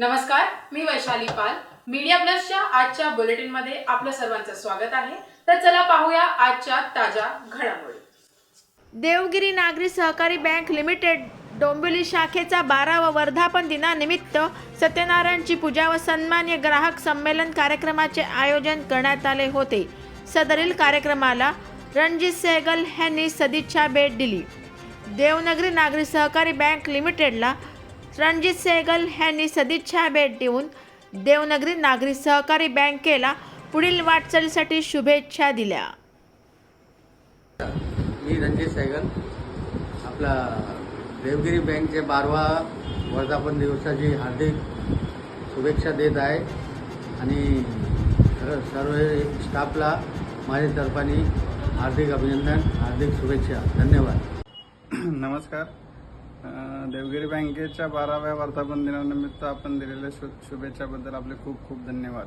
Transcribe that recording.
नमस्कार मी वैशाली पाल. मीडिया प्लसच्या आजच्या बुलेटिनमध्ये आपलं सर्वांचं स्वागत आहे. तर चला पाहूया आजच्या ताज्या घडामोडी. देवगिरी नागरी सहकारी बँक लिमिटेड डोंबिवली शाखेचा बारावा वर्धापन दिनानिमित्त सत्यनारायणची पूजा व सन्मान्य ग्राहक संमेलन कार्यक्रमाचे आयोजन करण्यात आले होते. सदरील कार्यक्रमाला रणजित सहगल यांनी सदिच्छा भेट दिली. देवनगरी नागरी सहकारी बँक लिमिटेडला रणजित सहगल यांनी सदिच्छा भेट देऊन देवनगरी नागरी सहकारी बँकेला पुढील वाटचालीसाठी शुभेच्छा दिल्या. मी रणजित सैगल आपला देवगिरी बँकचे बारवा वर्धापन दिवसाची हार्दिक शुभेच्छा देत आहे. आणि सर्व सर्व स्टाफला माझ्या तर्फाने हार्दिक अभिनंदन हार्दिक शुभेच्छा. धन्यवाद. नमस्कार. देवगिरी बँकेच्या बाराव्या वर्धापन दिनानिमित्त आपण दिलेल्या शु शुभेच्छाबद्दल आपले खूप खूप धन्यवाद.